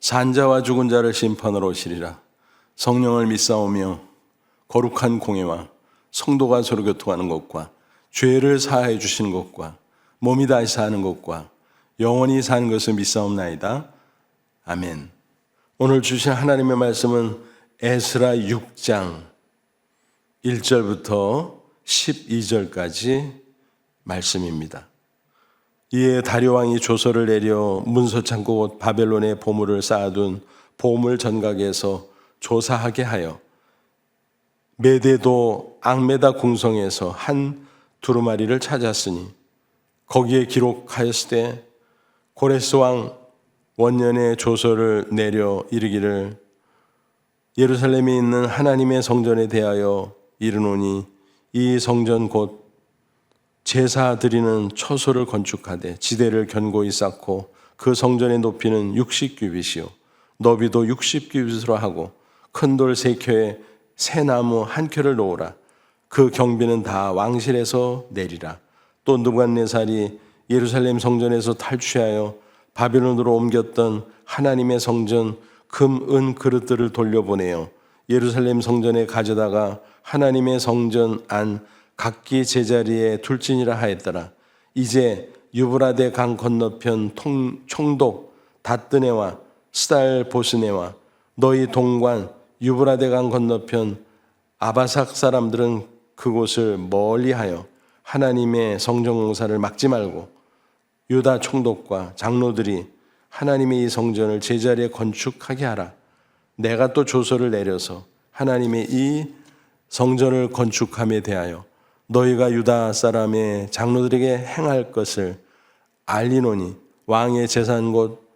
산자와 죽은 자를 심판으로 오시리라 성령을 믿사오며 거룩한 공예와 성도가 서로 교통하는 것과 죄를 사하여 주시는 것과 몸이 다시 사는 것과 영원히 사는 것을 믿사옵나이다. 아멘. 오늘 주신 하나님의 말씀은 에스라 6장 1절부터 12절까지 말씀입니다. 이에 다리오 왕이 조서를 내려 문서 창고 곧 바벨론의 보물을 쌓아둔 보물 전각에서 조사하게 하여 메대도 앙메다 궁성에서 한 두루마리를 찾았으니 거기에 기록하였을 때 고레스 왕 원년의 조서를 내려 이르기를 예루살렘에 있는 하나님의 성전에 대하여 이르노니 이 성전 곧 제사 드리는 처소를 건축하되 지대를 견고히 쌓고 그 성전의 높이는 60규빗이요. 너비도 60규빗으로 하고 큰 돌 세 켜에 새 나무 한 켜를 놓으라. 그 경비는 다 왕실에서 내리라. 또 누간네살이 예루살렘 성전에서 탈취하여 바벨론으로 옮겼던 하나님의 성전 금, 은 그릇들을 돌려보내요 예루살렘 성전에 가져다가 하나님의 성전 안 각기 제자리에 둘지니라 하였더라. 이제 유브라데 강 건너편 통, 총독 다뜨네와 스달 보스네와 너희 동관 유브라데 강 건너편 아바삭 사람들은 그곳을 멀리하여 하나님의 성전공사를 막지 말고 유다 총독과 장로들이 하나님의 이 성전을 제자리에 건축하게 하라. 내가 또 조서를 내려서 하나님의 이 성전을 건축함에 대하여 너희가 유다 사람의 장로들에게 행할 것을 알리노니 왕의 재산 곧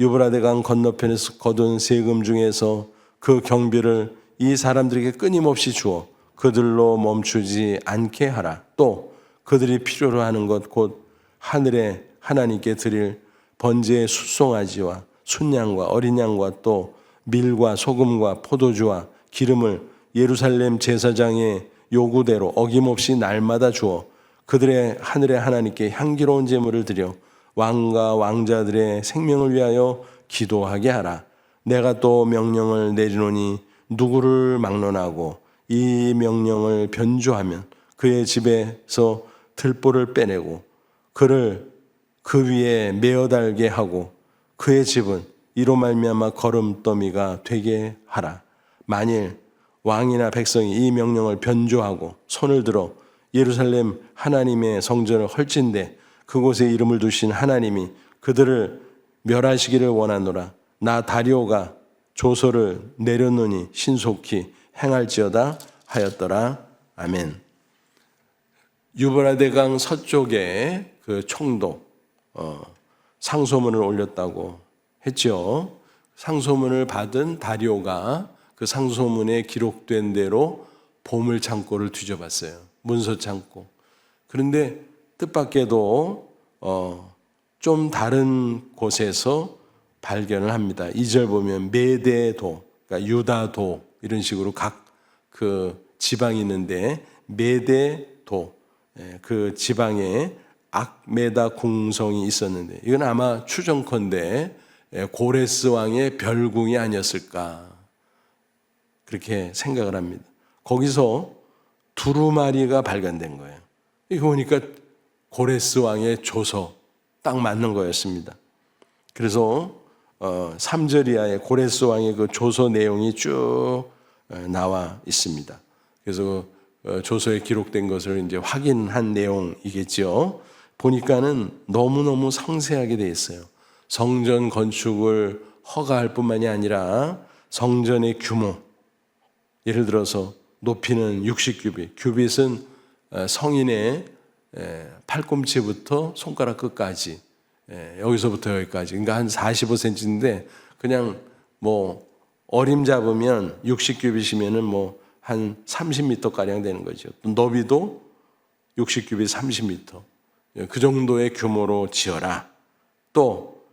유브라데강 건너편에서 거둔 세금 중에서 그 경비를 이 사람들에게 끊임없이 주어 그들로 멈추지 않게 하라. 또 그들이 필요로 하는 것 곧 하늘에 하나님께 드릴 번제의 숫송아지와 순양과 어린 양과 또 밀과 소금과 포도주와 기름을 예루살렘 제사장의 요구대로 어김없이 날마다 주어 그들의 하늘의 하나님께 향기로운 제물을 드려 왕과 왕자들의 생명을 위하여 기도하게 하라. 내가 또 명령을 내리노니 누구를 막론하고 이 명령을 변조하면 그의 집에서 들보를 빼내고 그를 그 위에 메어 달게 하고 그의 집은 이로 말미암아 걸음더미가 되게 하라. 만일 왕이나 백성이 이 명령을 변조하고 손을 들어 예루살렘 하나님의 성전을 헐진데 그곳에 이름을 두신 하나님이 그들을 멸하시기를 원하노라. 나 다리오가 조서를 내렸노니 신속히 행할지어다 하였더라. 아멘. 유브라데강 서쪽에 그 총독 어, 상소문을 올렸다고 했죠. 상소문을 받은 다리오가 그 상소문에 기록된 대로 보물 창고를 뒤져봤어요. 문서 창고. 그런데 뜻밖에도 어, 좀 다른 곳에서 발견을 합니다. 2절 보면 메대도, 그러니까 유다도 이런 식으로 각 그 지방이 있는데 메대도 예, 그 지방에 악메다 궁성이 있었는데 이건 아마 추정컨대 예, 고레스 왕의 별궁이 아니었을까 그렇게 생각을 합니다. 거기서 두루마리가 발견된 거예요. 이거 보니까 고레스 왕의 조서 딱 맞는 거였습니다. 그래서 어, 3절 이하에 고레스 왕의 그 조서 내용이 쭉 어, 나와 있습니다. 그래서 어, 조서에 기록된 것을 이제 확인한 내용이겠죠. 보니까는 너무너무 상세하게 돼 있어요. 성전 건축을 허가할 뿐만이 아니라 성전의 규모, 예를 들어서 높이는 60규빗, 규빗은 어, 성인의 팔꿈치부터 손가락 끝까지, 여기서부터 여기까지, 그러니까 한 45cm인데 그냥 뭐 어림 잡으면 60규빗이면은 뭐 한 30m 가량 되는 거죠. 또 너비도 60규빗 30m. 예, 그 정도의 규모로 지어라. 또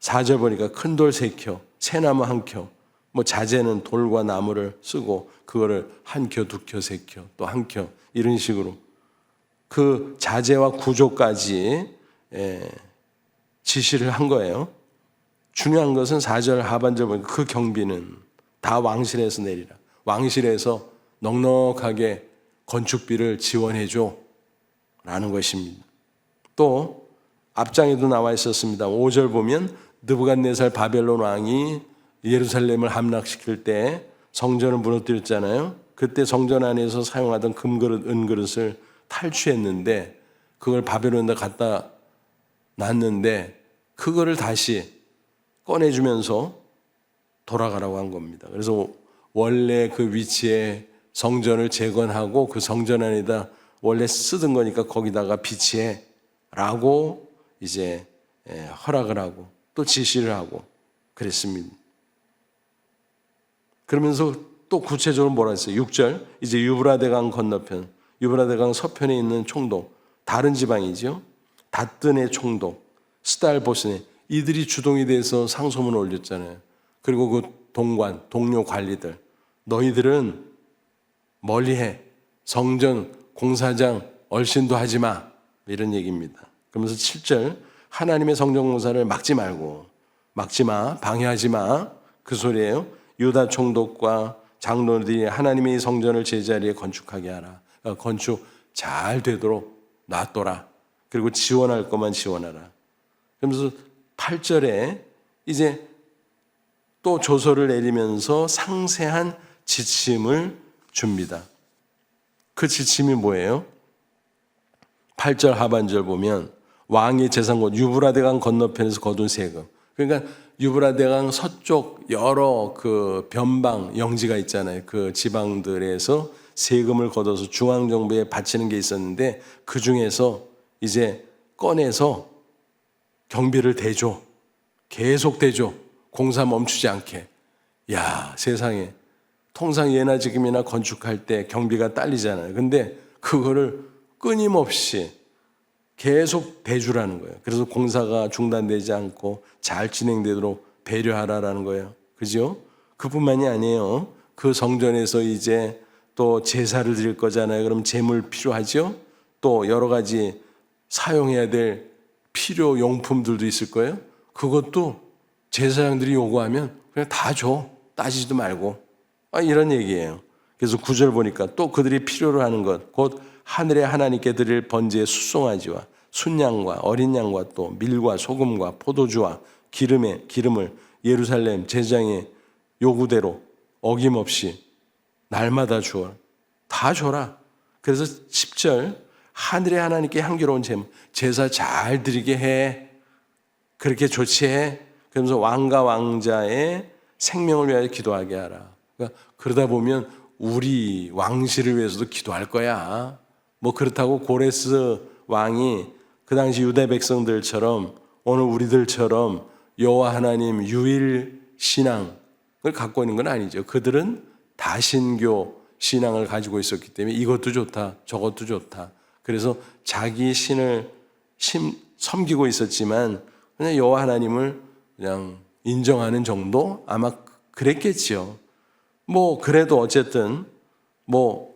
4절 보니까 큰 돌 세 켜, 새나무 한 켜, 뭐 자재는 돌과 나무를 쓰고 그거를 한 켜, 두 켜, 세 켜, 또 한 켜, 이런 식으로 그 자재와 구조까지 예, 지시를 한 거예요. 중요한 것은 4절 하반절 보니까 그 경비는 다 왕실에서 내리라. 왕실에서 넉넉하게 건축비를 지원해 줘. 라는 것입니다. 또 앞장에도 나와 있었습니다. 5절 보면 느부갓네살 바벨론 왕이 예루살렘을 함락시킬 때 성전을 무너뜨렸잖아요. 그때 성전 안에서 사용하던 금그릇, 은그릇을 탈취했는데 그걸 바벨론에 갖다 놨는데 그거를 다시 꺼내주면서 돌아가라고 한 겁니다. 그래서 원래 그 위치에 성전을 재건하고 그 성전 안에다 원래 쓰던 거니까 거기다가 비치해 라고 이제 예, 허락을 하고 또 지시를 하고 그랬습니다. 그러면서 또 구체적으로 뭐라 했어요? 6절 이제 유브라데강 건너편 유브라데강 서편에 있는 총독 다른 지방이죠. 다뜬의 총독 스달보스네 이들이 주동이 돼서 상소문을 올렸잖아요. 그리고 그 동관 동료 관리들 너희들은 멀리해 성전 공사장 얼씬도 하지 마 이런 얘기입니다. 그러면서 7절 하나님의 성전 공사를 막지 말고 막지 마 방해하지 마 그 소리예요. 유다 총독과 장로들이 하나님의 성전을 제자리에 건축하게 하라. 어, 건축 잘 되도록 놔둬라. 그리고 지원할 것만 지원하라. 그러면서 8절에 이제 또 조서를 내리면서 상세한 지침을 줍니다. 그 지침이 뭐예요? 8절 하반절 보면 왕의 재산권 유브라데강 건너편에서 거둔 세금. 그러니까 유브라데강 서쪽 여러 그 변방 영지가 있잖아요. 그 지방들에서 세금을 걷어서 중앙 정부에 바치는 게 있었는데 그 중에서 이제 꺼내서 경비를 대줘. 계속 대줘. 공사 멈추지 않게. 야, 세상에. 통상 예나 지금이나 건축할 때 경비가 딸리잖아요. 근데 그거를 끊임없이 계속 대주라는 거예요. 그래서 공사가 중단되지 않고 잘 진행되도록 배려하라라는 거예요. 그죠? 그뿐만이 아니에요. 그 성전에서 이제 또 제사를 드릴 거잖아요. 그럼 재물 필요하죠? 또 여러 가지 사용해야 될 필요 용품들도 있을 거예요. 그것도 제사장들이 요구하면 그냥 다 줘. 따지지도 말고. 아, 이런 얘기예요. 그래서 구절 보니까 또 그들이 필요로 하는 것, 곧 하늘의 하나님께 드릴 번제의 수송아지와 순양과 어린 양과 또 밀과 소금과 포도주와 기름의 기름을 예루살렘 제장의 요구대로 어김없이 날마다 주어 다 줘라. 그래서 10절 하늘의 하나님께 향기로운 제물 제사 잘 드리게 해. 그렇게 조치해. 그러면서 왕과 왕자의 생명을 위하여 기도하게 하라. 그러니까 그러다 보면 우리 왕실을 위해서도 기도할 거야. 뭐 그렇다고 고레스 왕이 그 당시 유대 백성들처럼 오늘 우리들처럼 여호와 하나님 유일 신앙을 갖고 있는 건 아니죠. 그들은 다신교 신앙을 가지고 있었기 때문에 이것도 좋다, 저것도 좋다. 그래서 자기 신을 심, 섬기고 있었지만 그냥 여호와 하나님을 그냥 인정하는 정도 아마 그랬겠지요. 뭐 그래도 어쨌든 뭐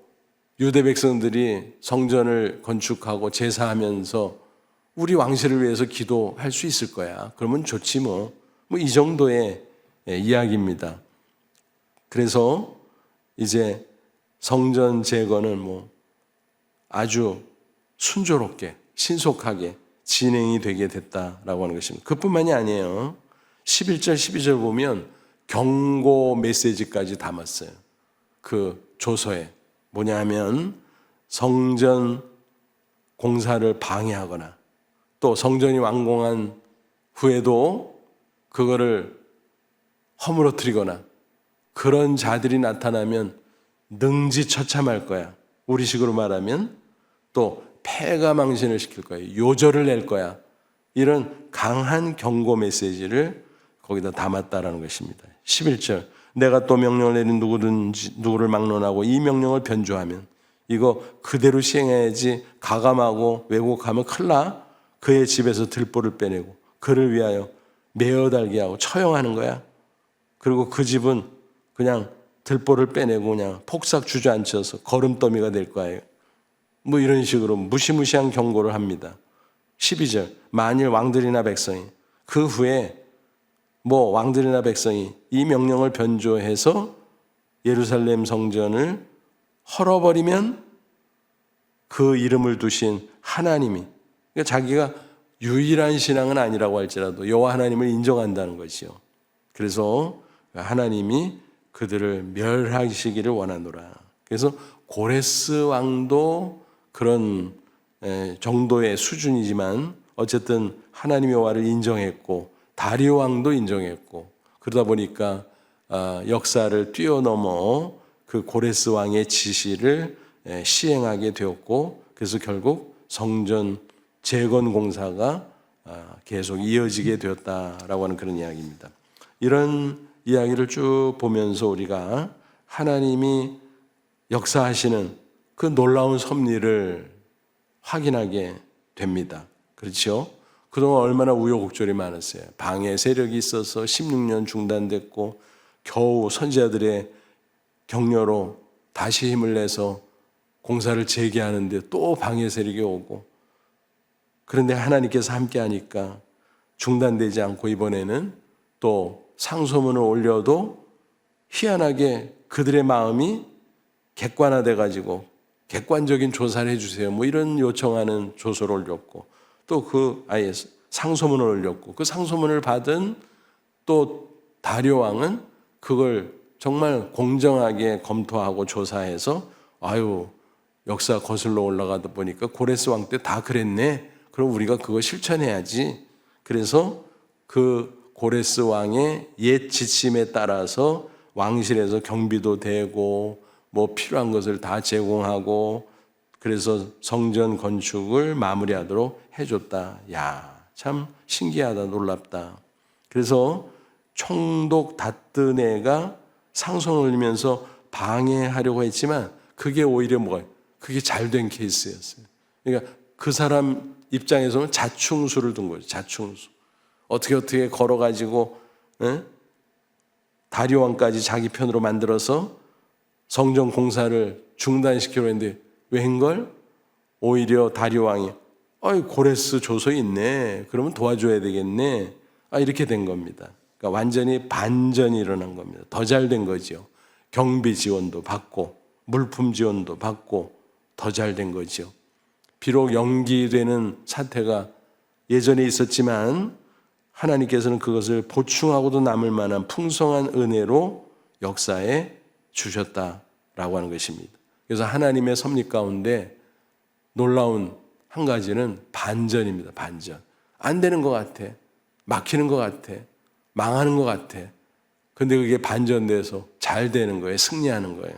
유대 백성들이 성전을 건축하고 제사하면서 우리 왕실을 위해서 기도할 수 있을 거야. 그러면 좋지 뭐. 뭐 이 정도의 예, 이야기입니다. 그래서 이제 성전 제거는 뭐 아주 순조롭게 신속하게 진행이 되게 됐다라고 하는 것입니다. 그뿐만이 아니에요. 11절 12절 보면 경고 메시지까지 담았어요. 그 조서에 뭐냐 하면 성전 공사를 방해하거나 또 성전이 완공한 후에도 그거를 허물어뜨리거나 그런 자들이 나타나면 능지처참할 거야. 우리식으로 말하면 또 폐가 망신을 시킬 거야. 요절을 낼 거야. 이런 강한 경고 메시지를 거기다 담았다라는 것입니다. 11절. 내가 또 명령을 내린 누구든지 누구를 막론하고 이 명령을 변조하면 이거 그대로 시행해야지 가감하고 왜곡하면 큰일 나. 그의 집에서 들보를 빼내고 그를 위하여 매어 달게 하고 처형하는 거야. 그리고 그 집은 그냥 들보를 빼내고 그냥 폭삭 주저앉혀서 거름더미가 될 거예요. 뭐 이런 식으로 무시무시한 경고를 합니다. 12절. 만일 왕들이나 백성이 그 후에 뭐 왕들이나 백성이 이 명령을 변조해서 예루살렘 성전을 헐어버리면 그 이름을 두신 하나님이 그러니까 자기가 유일한 신앙은 아니라고 할지라도 여호와 하나님을 인정한다는 것이요. 그래서 하나님이 그들을 멸하시기를 원하노라. 그래서 고레스 왕도 그런 에, 정도의 수준이지만 어쨌든 하나님 여호와를 인정했고 다리오 왕도 인정했고 그러다 보니까 아, 역사를 뛰어넘어 그 고레스 왕의 지시를 에, 시행하게 되었고 그래서 결국 성전 재건 공사가 아, 계속 이어지게 되었다라고 하는 그런 이야기입니다. 이런 이야기를 쭉 보면서 우리가 하나님이 역사하시는 그 놀라운 섭리를 확인하게 됩니다. 그렇죠? 그동안 얼마나 우여곡절이 많았어요. 방해 세력이 있어서 16년 중단됐고 겨우 선지자들의 격려로 다시 힘을 내서 공사를 재개하는데 또 방해 세력이 오고 그런데 하나님께서 함께 하니까 중단되지 않고 이번에는 또 상소문을 올려도 희한하게 그들의 마음이 객관화돼 가지고 객관적인 조사를 해주세요. 뭐 이런 요청하는 조서를 올렸고 또 그 아예 상소문을 올렸고 그 상소문을 받은 또 다려 왕은 그걸 정말 공정하게 검토하고 조사해서 아유 역사 거슬러 올라가다 보니까 고레스 왕 때 다 그랬네. 그럼 우리가 그거 실천해야지. 그래서 그 고레스 왕의 옛 지침에 따라서 왕실에서 경비도 되고 뭐 필요한 것을 다 제공하고 그래서 성전 건축을 마무리하도록 해줬다. 야, 참 신기하다, 놀랍다. 그래서 총독 다뜬 애가 상송을 올리면서 방해하려고 했지만 그게 오히려 뭐가 그게 잘 된 케이스였어요. 그러니까 그 사람 입장에서는 자충수를 둔 거죠. 자충수. 어떻게 어떻게 걸어가지고 에? 다리오 왕까지 자기 편으로 만들어서 성전 공사를 중단시키려 했는데 웬걸? 오히려 다리오 왕이 아이 고레스 조서 있네. 그러면 도와줘야 되겠네. 아 이렇게 된 겁니다. 그러니까 완전히 반전이 일어난 겁니다. 더 잘 된 거죠. 경비 지원도 받고 물품 지원도 받고 더 잘 된 거죠. 비록 연기되는 사태가 예전에 있었지만 하나님께서는 그것을 보충하고도 남을 만한 풍성한 은혜로 역사에 주셨다라고 하는 것입니다. 그래서 하나님의 섭리 가운데 놀라운 한 가지는 반전입니다. 반전. 안 되는 것 같아. 막히는 것 같아. 망하는 것 같아. 근데 그게 반전돼서 잘 되는 거예요. 승리하는 거예요.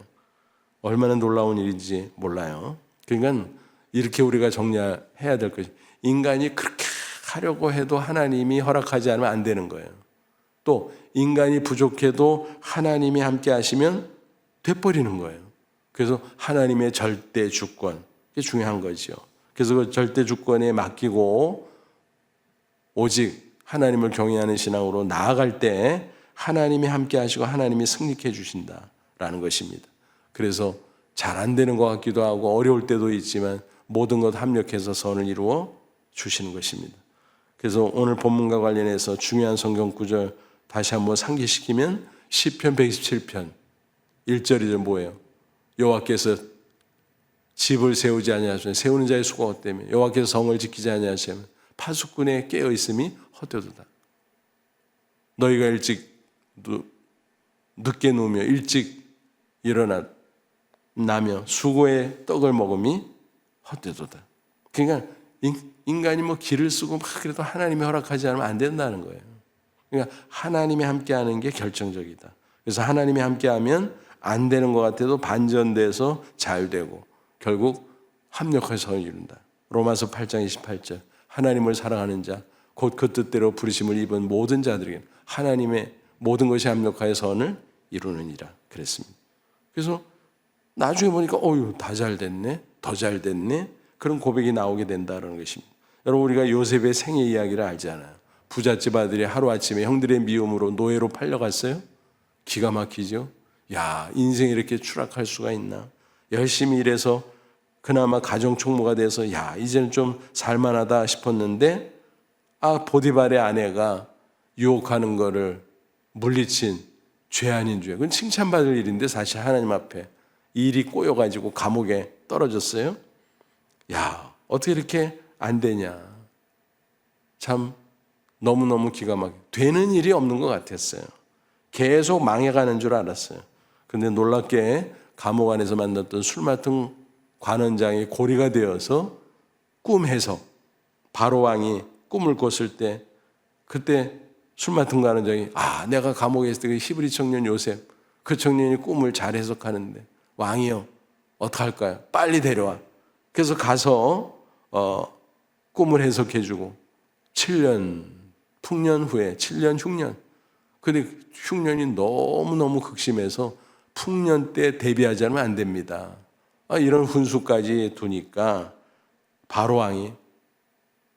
얼마나 놀라운 일인지 몰라요. 그러니까 이렇게 우리가 정리해야 될 것이 인간이 그렇게 하려고 해도 하나님이 허락하지 않으면 안 되는 거예요. 또 인간이 부족해도 하나님이 함께 하시면 돼버리는 거예요. 그래서 하나님의 절대 주권 이게 중요한 거죠. 그래서 그 절대 주권에 맡기고 오직 하나님을 경외하는 신앙으로 나아갈 때 하나님이 함께 하시고 하나님이 승리케 주신다라는 것입니다. 그래서 잘 안 되는 것 같기도 하고 어려울 때도 있지만 모든 것 합력해서 선을 이루어 주시는 것입니다. 그래서 오늘 본문과 관련해서 중요한 성경 구절 다시 한번 상기시키면 시편 127편 1절이 뭐예요? 여호와께서 집을 세우지 아니하시면 세우는 자의 수가 없다며 여호와께서 성을 지키지 아니하시면 파수꾼에 깨어 있음이 헛되도다. 너희가 일찍 늦게 누우며 일찍 일어나 나며 수고의 떡을 먹음이 헛되도다. 그러니까 인간이 뭐 길을 쓰고 막 그래도 하나님이 허락하지 않으면 안 된다는 거예요. 그러니까 하나님이 함께하는 게 결정적이다. 그래서 하나님이 함께하면 안 되는 것 같아도 반전돼서 잘 되고 결국 합력해서 이룬다. 로마서 8장 28절 하나님을 사랑하는 자 곧 그 뜻대로 부르심을 입은 모든 자들에게 하나님의 모든 것이 합력하여 선을 이루느니라 그랬습니다. 그래서 나중에 보니까 어유 다 잘 됐네, 더 잘 됐네 그런 고백이 나오게 된다는 것입니다. 여러분 우리가 요셉의 생애 이야기를 알잖아요. 부잣집 아들이 하루 아침에 형들의 미움으로 노예로 팔려갔어요. 기가 막히죠. 야 인생이 이렇게 추락할 수가 있나? 열심히 일해서 그나마 가정 총무가 돼서 야 이제는 좀 살만하다 싶었는데 아 보디발의 아내가 유혹하는 거를 물리친 죄 아닌 죄. 그건 칭찬받을 일인데 사실 하나님 앞에 일이 꼬여가지고 감옥에 떨어졌어요. 야 어떻게 이렇게 안 되냐? 참 너무너무 기가 막혀. 되는 일이 없는 것 같았어요. 계속 망해가는 줄 알았어요. 근데 놀랍게 감옥 안에서 만났던 술 맡은 관원장이 고리가 되어서 꿈 해석. 바로 왕이 꿈을 꿨을 때 그때 술 맡은 관원장이 아 내가 감옥에 있을 때그 히브리 청년 요셉 그 청년이 꿈을 잘 해석하는데 왕이요 어떡할까요? 빨리 데려와. 그래서 가서 어, 꿈을 해석해 주고 7년 풍년 후에 7년 흉년 근데 흉년이 너무너무 극심해서 풍년 때 대비하지 않으면 안 됩니다. 아, 이런 훈수까지 두니까 바로 왕이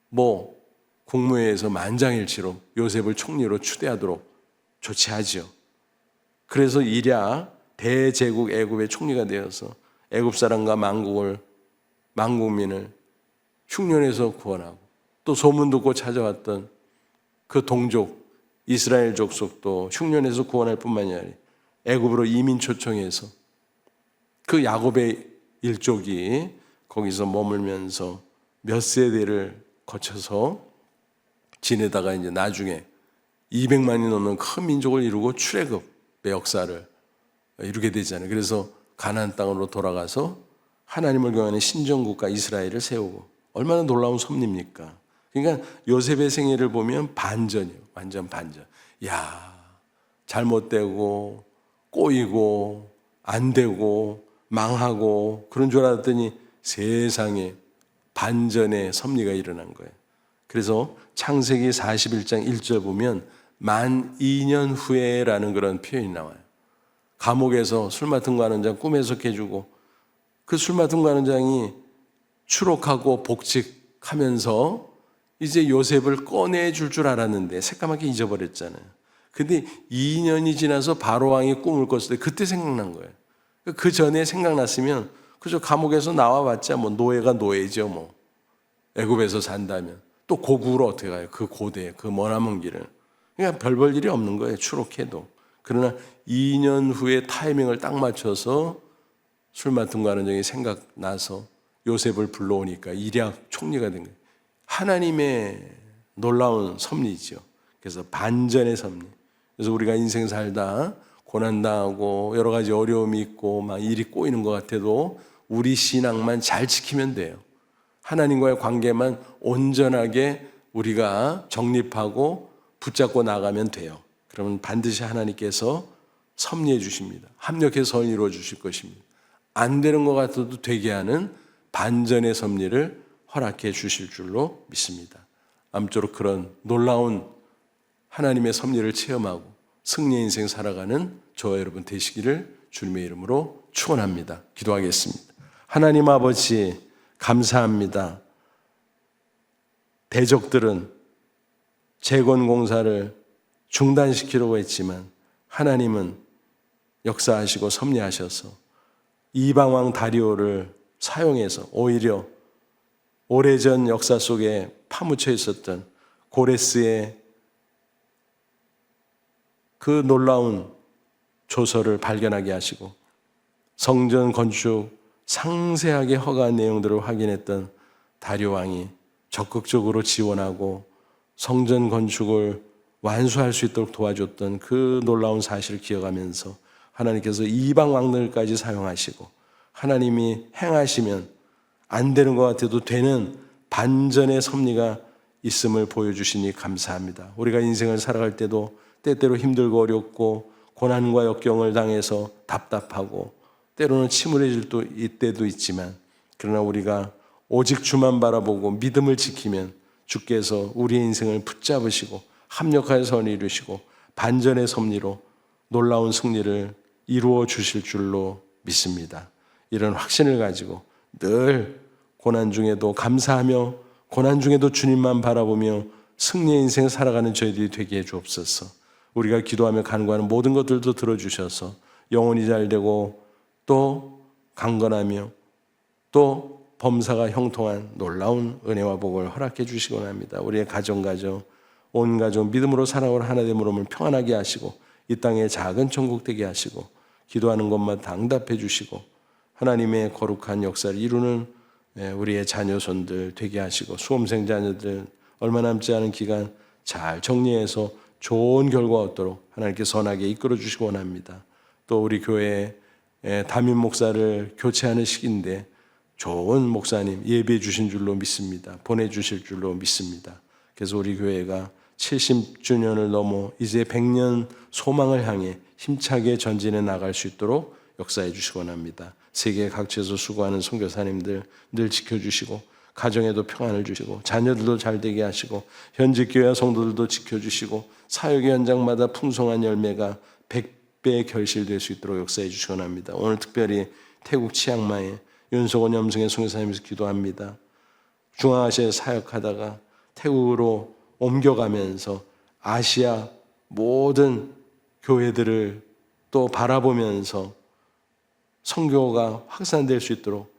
뭐 국무회에서 만장일치로 요셉을 총리로 추대하도록 조치하지요. 그래서 이랴 대제국 애굽의 총리가 되어서 애굽 사람과 만국을 만국민을 흉년에서 구원하고 또 소문 듣고 찾아왔던 그 동족 이스라엘 족속도 흉년에서 구원할 뿐만이 아니라 애굽으로 이민 초청해서 그 야곱의 일족이 거기서 머물면서 몇 세대를 거쳐서 지내다가 이제 나중에 200만이 넘는 큰 민족을 이루고 출애굽의 역사를 이루게 되잖아요. 그래서 가나안 땅으로 돌아가서 하나님을 경하는 신정국가 이스라엘을 세우고 얼마나 놀라운 섭리입니까? 그러니까 요셉의 생애를 보면 반전이에요. 완전 반전. 야, 잘못되고 꼬이고 안 되고 망하고 그런 줄 알았더니 세상에 반전의 섭리가 일어난 거예요. 그래서 창세기 41장 1절 보면 만 2년 후에라는 그런 표현이 나와요. 감옥에서 술 맡은 관원장 꿈 해석해주고 그 술 맡은 관원장이 추록하고 복직하면서 이제 요셉을 꺼내줄 줄 알았는데 새까맣게 잊어버렸잖아요. 근데 2년이 지나서 바로 왕이 꿈을 꿨을 때 그때 생각난 거예요. 그 전에 생각났으면 그저 감옥에서 나와봤자 뭐 노예가 노예죠 뭐 애굽에서 산다면 또 고국으로 어떻게 가요? 그 고대 그 머나먼 길을 그러니까 별볼 일이 없는 거예요. 추록해도 그러나 2년 후에 타이밍을 딱 맞춰서 술 맡은 관원장이 생각나서 요셉을 불러오니까 일약 총리가 된 거예요. 하나님의 놀라운 섭리죠. 그래서 반전의 섭리. 그래서 우리가 인생 살다 고난당하고 여러 가지 어려움이 있고 막 일이 꼬이는 것 같아도 우리 신앙만 잘 지키면 돼요. 하나님과의 관계만 온전하게 우리가 정립하고 붙잡고 나가면 돼요. 그러면 반드시 하나님께서 섭리해 주십니다. 합력해서 이루어 주실 것입니다. 안 되는 것 같아도 되게 하는 반전의 섭리를 허락해 주실 줄로 믿습니다. 아무쪼록 그런 놀라운 하나님의 섭리를 체험하고 승리의 인생 살아가는 저와 여러분 되시기를 주님의 이름으로 축원합니다. 기도하겠습니다. 하나님 아버지 감사합니다. 대적들은 재건 공사를 중단시키려고 했지만 하나님은 역사하시고 섭리하셔서 이방 왕 다리오를 사용해서 오히려 오래전 역사 속에 파묻혀 있었던 고레스의 그 놀라운 조서를 발견하게 하시고 성전 건축 상세하게 허가한 내용들을 확인했던 다리오 왕이 적극적으로 지원하고 성전 건축을 완수할 수 있도록 도와줬던 그 놀라운 사실을 기억하면서 하나님께서 이방 왕들까지 사용하시고 하나님이 행하시면 안 되는 것 같아도 되는 반전의 섭리가 있음을 보여주시니 감사합니다. 우리가 인생을 살아갈 때도 때때로 힘들고 어렵고 고난과 역경을 당해서 답답하고 때로는 침울해질 때도 있지만 그러나 우리가 오직 주만 바라보고 믿음을 지키면 주께서 우리의 인생을 붙잡으시고 합력하여 선 이루시고 반전의 섭리로 놀라운 승리를 이루어 주실 줄로 믿습니다. 이런 확신을 가지고 늘 고난 중에도 감사하며 고난 중에도 주님만 바라보며 승리의 인생 살아가는 저희들이 되게 해 주옵소서. 우리가 기도하며 간구하는 모든 것들도 들어주셔서 영혼이 잘 되고 또 강건하며 또 범사가 형통한 놀라운 은혜와 복을 허락해 주시곤 합니다. 우리의 가정 가정 온 가족 믿음으로 살아올 하나됨으로 평안하게 하시고 이 땅에 작은 천국 되게 하시고 기도하는 것마다 응답해 주시고 하나님의 거룩한 역사를 이루는 예, 우리의 자녀손들 되게 하시고 수험생 자녀들 얼마 남지 않은 기간 잘 정리해서 좋은 결과 얻도록 하나님께 선하게 이끌어 주시기 원합니다. 또 우리 교회 담임 목사를 교체하는 시기인데 좋은 목사님 예비해 주신 줄로 믿습니다. 보내 주실 줄로 믿습니다. 그래서 우리 교회가 70주년을 넘어 이제 100년 소망을 향해 힘차게 전진해 나갈 수 있도록 역사해 주시기 원합니다. 세계 각지에서 수고하는 선교사님들 늘 지켜주시고 가정에도 평안을 주시고 자녀들도 잘 되게 하시고 현직 교회 성도들도 지켜주시고 사역의 현장마다 풍성한 열매가 100배 결실될 수 있도록 역사해 주시기 원합니다. 오늘 특별히 태국 치앙마이 윤석원 염승의 선교사님께서 기도합니다. 중앙아시아에 사역하다가 태국으로 옮겨가면서 아시아 모든 교회들을 또 바라보면서 성교가 확산될 수 있도록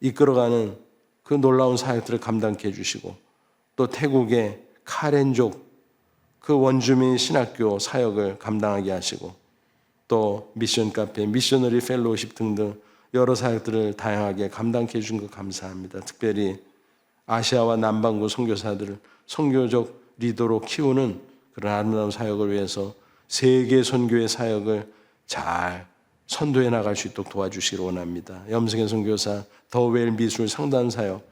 이끌어가는 그 놀라운 사역들을 감당케 해주시고 또 태국의 카렌족 그 원주민 신학교 사역을 감당하게 하시고 또 미션 카페, 미셔너리 펠로우십 등등 여러 사역들을 다양하게 감당케 해준 것 감사합니다. 특별히 아시아와 남반구 선교사들을 선교적 리더로 키우는 그런 아름다운 사역을 위해서 세계 선교의 사역을 잘 선도해 나갈 수 있도록 도와주시기 원합니다. 염승의 선교사, 더웰 미술 상단 사역,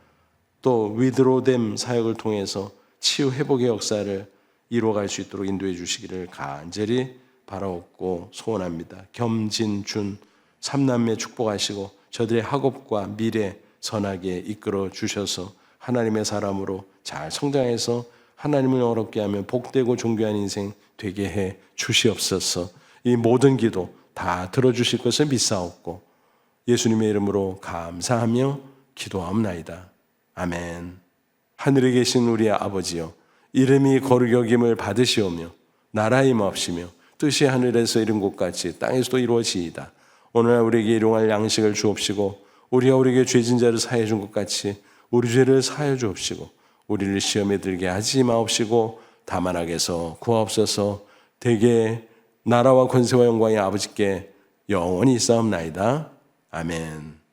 또 위드로뎀 사역을 통해서 치유 회복의 역사를 이루어갈 수 있도록 인도해 주시기를 간절히 바라옵고 소원합니다. 겸진준 삼남매 축복하시고 저들의 학업과 미래 선하게 이끌어 주셔서 하나님의 사람으로 잘 성장해서 하나님을 어렵게 하며 복되고 존귀한 인생 되게 해 주시옵소서. 이 모든 기도 다 들어주실 것을 믿사옵고 예수님의 이름으로 감사하며 기도하옵나이다. 아멘. 하늘에 계신 우리 아버지여, 이름이 거룩 여김을 받으시오며 나라의 없이며 뜻이 하늘에서 이룬 것 같이 땅에서도 이루어지이다. 오늘 우리에게 일용할 양식을 주옵시고 우리가 우리에게 죄진 자를 사해 준 것 같이 우리 죄를 사해 주옵시고 우리를 시험에 들게 하지 마옵시고 다만 악에서 구하옵소서 대개 나라와 권세와 영광이 아버지께 영원히 있사옵나이다. 아멘.